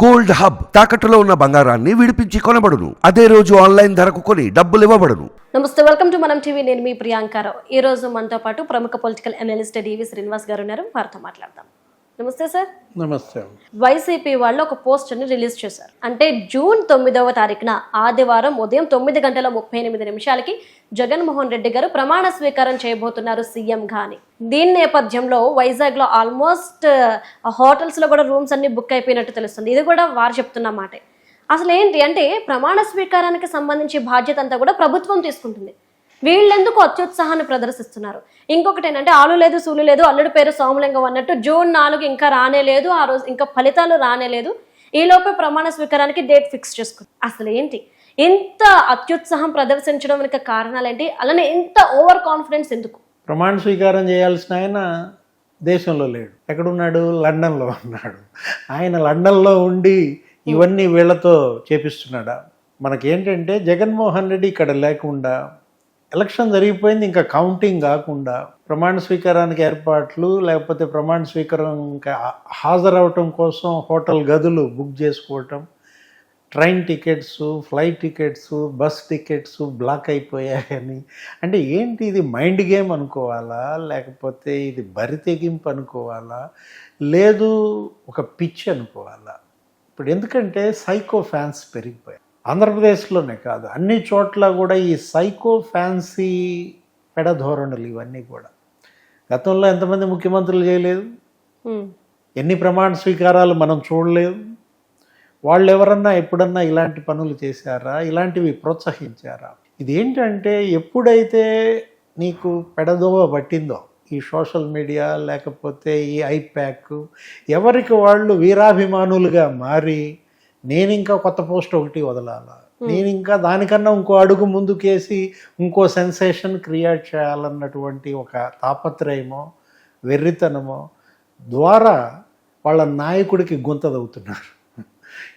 Gold hub తాకట్టులో ఉన్న బంగారాన్ని విడిపించి కొనబడును. అదే రోజు ఆన్లైన్ ధరకు కొని డబ్బులు ఇవ్వబడును. నమస్తే వెల్కమ్ టు మనం టీవీ. నేను మీ ప్రియాంకారావు ఈ రోజు మనతో పాటు ప్రముఖ పొలిటికల్ అనలిస్ట్ డివి శ్రీనివాస్ గారు ఉన్నారు. వారితో మాట్లాడదాం. నమస్తే సార్. నమస్తే. వైసీపీ వాళ్ళు ఒక పోస్ట్ని రిలీజ్ చేశారు. అంటే జూన్ తొమ్మిదవ తారీఖున ఆదివారం ఉదయం తొమ్మిది గంటల ముప్పై ఎనిమిది నిమిషాలకి జగన్మోహన్ రెడ్డి గారు ప్రమాణ స్వీకారం చేయబోతున్నారు సీఎం గాని. దీని నేపథ్యంలో వైజాగ్లో ఆల్మోస్ట్ హోటల్స్లో కూడా రూమ్స్ అన్ని బుక్ అయిపోయినట్టు తెలుస్తుంది. ఇది కూడా వారు చెప్తున్న మాటే. అసలు ఏంటి అంటే ప్రమాణ స్వీకారానికి సంబంధించి బాధ్యత అంతా కూడా ప్రభుత్వం తీసుకుంటుంది. వీళ్ళెందుకు అత్యుత్సాహాన్ని ప్రదర్శిస్తున్నారు? ఇంకొకటి ఏంటంటే ఆలు లేదు సూలు లేదు అల్లుడు పేరు సోమలింగం అన్నట్టు జూన్ నాలుగు ఇంకా రానే లేదు ఆ రోజు ఇంకా ఫలితాలు రానే లేదు. ఈలోపే ప్రమాణ స్వీకారానికి డేట్ ఫిక్స్ చేసుకుంది. అసలు ఏంటి? ఇంత అత్యుత్సాహం ప్రదర్శించడం వెనుక కారణాలు ఏంటి అలానే ఇంత ఓవర్ కాన్ఫిడెన్స్ ఎందుకు? ప్రమాణ స్వీకారం చేయాల్సిన ఆయన దేశంలో లేడు. ఎక్కడున్నాడు? లండన్లో ఉన్నాడు. ఆయన లండన్లో ఉండి ఇవన్నీ వీళ్ళతో చేపిస్తున్నాడా? మనకేంటంటే జగన్మోహన్ రెడ్డి ఇక్కడ లేకుండా ఎలక్షన్ జరిగిపోయింది ఇంకా కౌంటింగ్ కాకుండా ప్రమాణ స్వీకారానికి ఏర్పాట్లు లేకపోతే ప్రమాణ స్వీకారం ఇంకా హాజరవటం కోసం హోటల్ గదులు బుక్ చేసుకోవటం train tickets flight tickets bus tickets block అయిపోయాయని. అంటే ఏంటి ఇది మైండ్ గేమ్ అనుకోవాలా? లేకపోతే ఇది బరి తెగింపు అనుకోవాలా? లేదు ఒక పిచ్ అనుకోవాలా? ఇప్పుడు ఎందుకంటే సైకో ఫ్యాన్స్ పెరిగిపోయాయి ఆంధ్రప్రదేశ్లోనే కాదు. అన్ని చోట్ల కూడా ఈ సైకో ఫ్యాన్సీ పెడధోరణులు ఇవన్నీ కూడా. గతంలో ఎంతమంది ముఖ్యమంత్రులు చేయలేదు. ఎన్ని ప్రమాణ స్వీకారాలు మనం చూడలేదు? వాళ్ళు ఎవరన్నా ఎప్పుడన్నా ఇలాంటి పనులు చేశారా? ఇలాంటివి ప్రోత్సహించారా? ఇది ఏంటంటే ఎప్పుడైతే నీకు పెడదోవ పట్టిందో ఈ సోషల్ మీడియా లేకపోతే ఈ ఐప్యాక్ ఎవరికి వాళ్ళు వీరాభిమానులుగా మారి నేను ఇంకా కొత్త పోస్ట్ ఒకటి వదలాలా? నేను ఇంకా దానికన్నా ఇంకో అడుగు ముందుకేసి ఇంకో సెన్సేషన్ క్రియేట్ చేయాలన్నటువంటి ఒక తాపత్రయమో వెర్రితనమో ద్వారా వాళ్ళ నాయకుడికి గుంతదవుతున్నారు.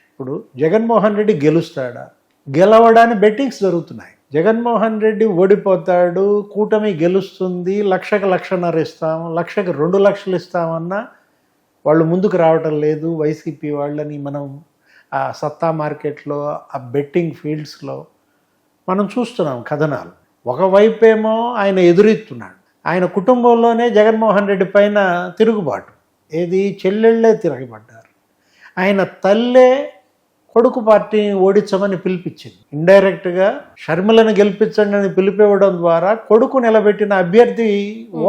ఇప్పుడు జగన్మోహన్ రెడ్డి గెలుస్తాడా? గెలవడానికి బెట్టింగ్స్ జరుగుతున్నాయి. జగన్మోహన్ రెడ్డి ఓడిపోతాడు కూటమి గెలుస్తుంది లక్షకు లక్షన్నర ఇస్తాం లక్షకు రెండు లక్షలు ఇస్తామన్నా వాళ్ళు ముందుకు రావటం లేదు వైసీపీ వాళ్ళని మనం ఆ సత్తా మార్కెట్లో ఆ బెట్టింగ్ ఫీల్డ్స్లో మనం చూస్తున్నాం కథనాలు. ఒకవైపేమో ఆయన ఎదురెత్తున్నాడు. ఆయన కుటుంబంలోనే జగన్మోహన్ రెడ్డి పైన తిరుగుబాటు. ఏది చెల్లెళ్ళే తిరగబడ్డారు. ఆయన తల్లే కొడుకు పార్టీని ఓడించమని పిలిపించింది. ఇండైరెక్ట్గా షర్మిలను గెలిపించండి అని పిలిపివ్వడం ద్వారా కొడుకు నిలబెట్టిన అభ్యర్థి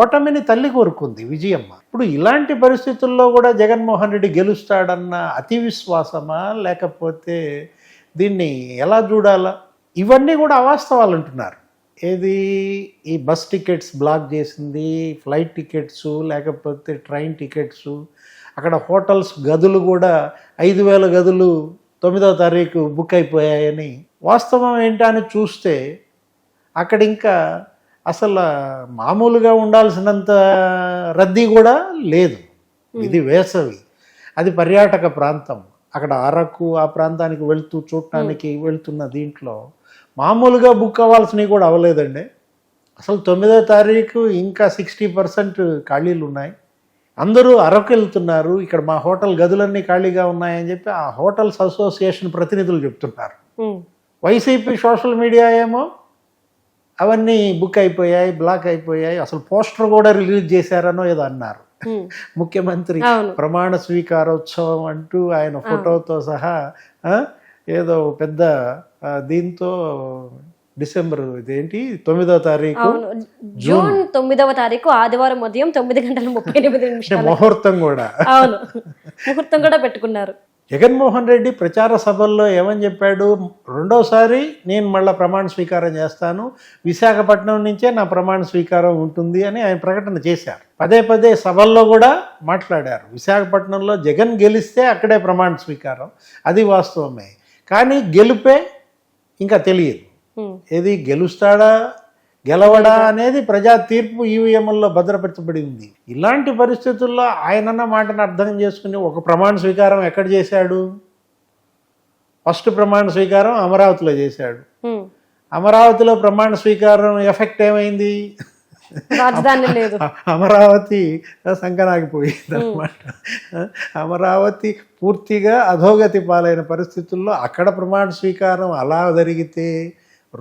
ఓటమిని తల్లి కోరుకుంది విజయమ్మ. ఇప్పుడు ఇలాంటి పరిస్థితుల్లో కూడా జగన్మోహన్ రెడ్డి గెలుస్తాడన్న అతి విశ్వాసమా? లేకపోతే దీన్ని ఎలా చూడాలా? ఇవన్నీ కూడా అవాస్తవాలు అంటున్నారు. ఏది? ఈ బస్ టికెట్స్ బ్లాక్ చేసింది ఫ్లైట్ టికెట్స్ లేకపోతే ట్రైన్ టికెట్స్ అక్కడ హోటల్స్ గదులు కూడా ఐదు వేల గదులు తొమ్మిదవ తారీఖు బుక్ అయిపోయాయని వాస్తవం ఏంటా అని చూస్తే అక్కడ ఇంకా అసలు మామూలుగా ఉండాల్సినంత రద్దీ కూడా లేదు. ఇది వేసవి. అది పర్యాటక ప్రాంతం. అక్కడ అరకు ఆ ప్రాంతానికి వెళ్తూ చూడటానికి వెళ్తున్న దీంట్లో మామూలుగా బుక్ అవ్వాల్సినవి కూడా అవ్వలేదండి. అసలు తొమ్మిదో తారీఖు ఇంకా సిక్స్టీ పర్సెంట్ ఖాళీలు ఉన్నాయి. అందరూ అరకు వెళ్తున్నారు ఇక్కడ మా హోటల్ గదులన్నీ ఖాళీగా ఉన్నాయని చెప్పి ఆ హోటల్స్ అసోసియేషన్ ప్రతినిధులు చెప్తున్నారు. వైసీపీ సోషల్ మీడియా ఏమో అవన్నీ బుక్ అయిపోయాయి బ్లాక్ అయిపోయాయి అసలు పోస్టర్ కూడా రిలీజ్ చేశారనో ఏదో అన్నారు. ముఖ్యమంత్రి. ప్రమాణ స్వీకారోత్సవం అంటూ ఆయన ఫోటోతో సహా ఏదో పెద్ద దీంతో డిసెంబర్ ఇదేంటి? తొమ్మిదో తారీఖు? జూన్ తొమ్మిదవ తారీఖు ఆదివారం ఉదయం తొమ్మిది గంటల ముప్పై ఎనిమిది నిమిషాలు. ముహూర్తం కూడా. అవును. ముహూర్తం కూడా పెట్టుకున్నారు. జగన్మోహన్ రెడ్డి ప్రచార సభల్లో ఏమని చెప్పాడు? రెండోసారి నేను మళ్ళీ ప్రమాణ స్వీకారం చేస్తాను. విశాఖపట్నం నుంచే నా ప్రమాణ స్వీకారం ఉంటుంది అని ఆయన ప్రకటన చేశారు. పదే పదే సభల్లో కూడా మాట్లాడారు. విశాఖపట్నంలో జగన్ గెలిస్తే అక్కడే ప్రమాణ స్వీకారం. అది వాస్తవమే. కానీ గెలుపే ఇంకా తెలియదు. ఏది గెలుస్తాడా గెలవడా అనేది ప్రజా తీర్పు ఈవీఎంల్లో భద్రపరచబడి ఉంది. ఇలాంటి పరిస్థితుల్లో ఆయనన్న మాటను అర్థం చేసుకుని ఒక ప్రమాణ స్వీకారం ఎక్కడ చేశాడు? ఫస్ట్ ప్రమాణ స్వీకారం అమరావతిలో చేశాడు. అమరావతిలో ప్రమాణ స్వీకారం ఎఫెక్ట్ ఏమైంది? అమరావతి సంకనాగిపోయింది అనమాట అమరావతి పూర్తిగా అధోగతి పాలైన పరిస్థితుల్లో అక్కడ ప్రమాణ స్వీకారం అలా జరిగితే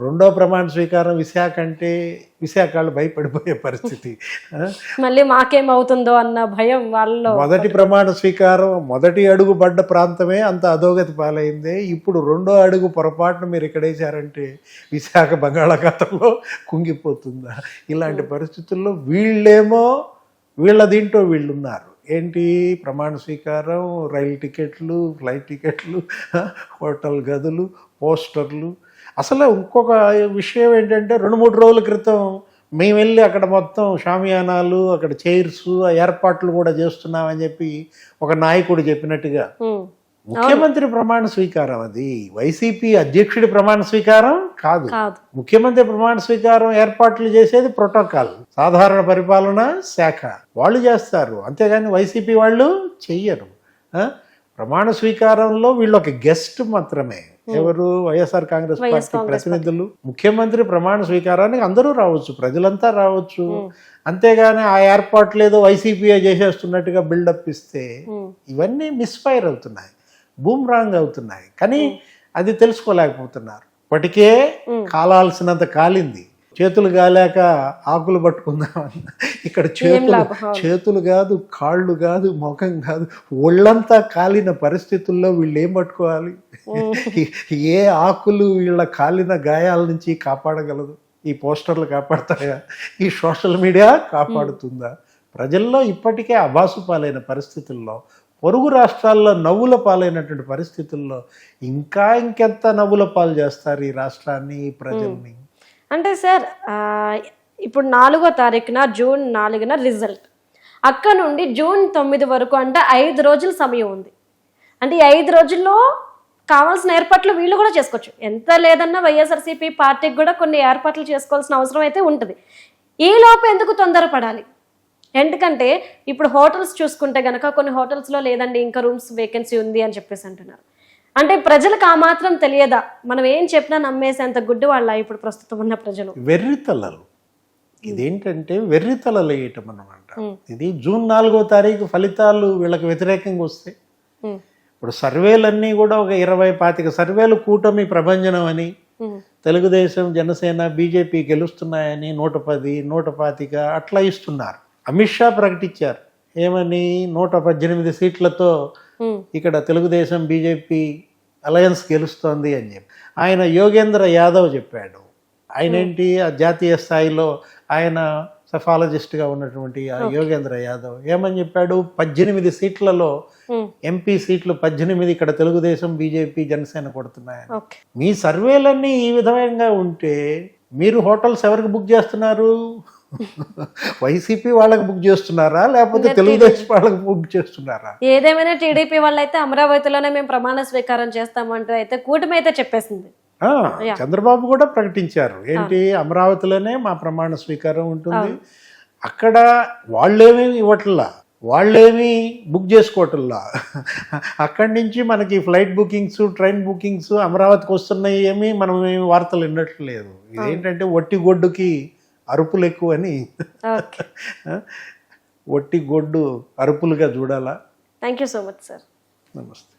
రెండో ప్రమాణ స్వీకారం విశాఖ అంటే విశాఖలు భయపడిపోయే పరిస్థితి? మళ్ళీ మాకేమవుతుందో అన్న భయం వాళ్ళలో. మొదటి ప్రమాణ స్వీకారం మొదటి అడుగు పడ్డ ప్రాంతమే అంత అధోగతి పాలైంది. ఇప్పుడు రెండో అడుగు పొరపాటున మీరు ఇక్కడ వేశారంటే విశాఖ బంగాళాఖాతంలో కుంగిపోతుందా? ఇలాంటి పరిస్థితుల్లో వీళ్ళేమో వీళ్ళ దీంట్లో వీళ్ళు ఉన్నారు ఏంటి? ప్రమాణ స్వీకారం రైలు టికెట్లు ఫ్లైట్ టికెట్లు హోటల్ గదులు పోస్టర్లు అసలు ఇంకొక విషయం ఏంటంటే రెండు మూడు రోజుల క్రితం మేము వెళ్ళి అక్కడ మొత్తం షామియానాలు అక్కడ చైర్స్ ఏర్పాట్లు కూడా చేస్తున్నామని చెప్పి ఒక నాయకుడు చెప్పినట్టుగా. ముఖ్యమంత్రి ప్రమాణ స్వీకారం అది. వైసీపీ అధ్యక్షుడి ప్రమాణ స్వీకారం కాదు. ముఖ్యమంత్రి ప్రమాణ స్వీకారం ఏర్పాట్లు చేసేది ప్రోటోకాల్ సాధారణ పరిపాలన శాఖ. వాళ్ళు చేస్తారు. అంతేగాని వైసీపీ వాళ్ళు చెయ్యరు? ప్రమాణ స్వీకారంలో వీళ్ళు ఒక గెస్ట్ మాత్రమే. ఎవరు? వైఎస్ఆర్ కాంగ్రెస్ పార్టీ ప్రతినిధులు. ముఖ్యమంత్రి ప్రమాణ స్వీకారానికి అందరూ రావచ్చు ప్రజలంతా రావచ్చు. అంతేగాని ఆ ఏర్పాట్లు ఏదో వైసీపీ చేసేస్తున్నట్టుగా బిల్డప్ ఇస్తే ఇవన్నీ మిస్ఫైర్ అవుతున్నాయి బూమ్రాంగ్ అవుతున్నాయి. కానీ అది తెలుసుకోలేకపోతున్నారు. ఇప్పటికే కాలాల్సినంత కాలింది. చేతులు కాలేక ఆకులు పట్టుకుందామని ఇక్కడ చేతులు. చేతులు కాదు కాళ్ళు కాదు ముఖం కాదు. ఒళ్ళంతా కాలిన పరిస్థితుల్లో వీళ్ళు ఏం పట్టుకోవాలి? ఏ ఆకులు వీళ్ళ కాలిన గాయాల నుంచి కాపాడగలదు? ఈ పోస్టర్లు కాపాడతాయా? ఈ సోషల్ మీడియా కాపాడుతుందా? ప్రజల్లో ఇప్పటికే అబాసు పాలైన పరిస్థితుల్లో పొరుగు రాష్ట్రాల్లో నవ్వుల పాలైనటువంటి పరిస్థితుల్లో ఇంకా ఇంకెంత నవ్వుల పాలు చేస్తారు ఈ రాష్ట్రాన్ని ఈ ప్రజల్ని? అంటే సార్ ఇప్పుడు నాలుగో తారీఖున జూన్ నాలుగున రిజల్ట్. అక్కడ నుండి జూన్ తొమ్మిది వరకు అంటే ఐదు రోజుల సమయం ఉంది. అంటే ఈ ఐదు రోజుల్లో కావాల్సిన ఏర్పాట్లు వీళ్ళు కూడా చేసుకోవచ్చు. ఎంత లేదన్నా వైఎస్ఆర్సీపీ పార్టీకి కూడా కొన్ని ఏర్పాట్లు చేసుకోవాల్సిన అవసరం అయితే ఉంటుంది. ఈ లోపు ఎందుకు తొందరపడాలి? ఎందుకంటే ఇప్పుడు హోటల్స్ చూసుకుంటే గనక కొన్ని హోటల్స్లో లేదండి ఇంకా రూమ్స్ వేకెన్సీ ఉంది అని చెప్పేసి అంటున్నారు. అంటే ప్రజలకు ఆ మాత్రం తెలియదా? మనం ఏం చెప్పినా నమ్మేసేంత గుడ్డి వాళ్ళ ఇప్పుడు ప్రస్తుతం ఉన్న ప్రజలు. వెర్రితలలు. ఇదేంటంటే వెర్రితలలు వేయటం అన్నమాట ఉమ్. ఇది జూన్ నాలుగో తారీఖు ఫలితాలు వీళ్ళకి వ్యతిరేకంగా వస్తాయి ఇప్పుడు సర్వేలన్నీ కూడా ఒక ఇరవై పాతిక సర్వేలు కూటమి ప్రభంజనం అని తెలుగుదేశం జనసేన బీజేపీ గెలుస్తున్నాయని నూట పది నూట పాతిక అట్లా ఇస్తున్నారు. అమిత్ షా ప్రకటించారు. ఏమని? నూట పద్దెనిమిది సీట్లతో ఇక్కడ తెలుగుదేశం బీజేపీ అలయన్స్ గెలుస్తోంది అని చెప్పి. ఆయన యోగేంద్ర యాదవ్ చెప్పాడు. ఆయన ఏంటి? ఆ జాతీయ స్థాయిలో ఆయన సెఫాలజిస్ట్గా ఉన్నటువంటి ఆ యోగేంద్ర యాదవ్. ఏమని చెప్పాడు? పద్దెనిమిది సీట్లలో ఎంపీ సీట్లు పద్దెనిమిది ఇక్కడ తెలుగుదేశం బీజేపీ జనసేన కొడుతున్నాయని. మీ సర్వేలన్నీ ఈ విధంగా ఉంటే మీరు హోటల్స్ ఎవరికి బుక్ చేస్తున్నారు? వైసీపీ వాళ్ళకి బుక్ చేస్తున్నారా? లేకపోతే తెలుగుదేశం వాళ్ళకి బుక్ చేస్తున్నారా? ఏదేమైనా టీడీపీ వాళ్ళైతే అమరావతిలోనే మేము ప్రమాణ స్వీకారం చేస్తామంటూ అయితే కూటమి అయితే చెప్పేసింది. చంద్రబాబు కూడా ప్రకటించారు. ఏంటి? అమరావతిలోనే మా ప్రమాణ స్వీకారం ఉంటుంది. అక్కడ వాళ్ళేమీ ఇవ్వట్లా? వాళ్ళేమీ బుక్ చేసుకోవట్లా? అక్కడి నుంచి మనకి ఫ్లైట్ బుకింగ్స్ ట్రైన్ బుకింగ్స్ అమరావతికి వస్తున్నాయి ఏమి మనం ఏమి వార్తలు వినట్లేదు. ఇదేంటంటే ఒట్టి గొడ్డుకి అరుపులు ఎక్కువని ఒట్టి గొడ్డు అరుపులుగా చూడాలా? Thank you so much sir. నమస్తే.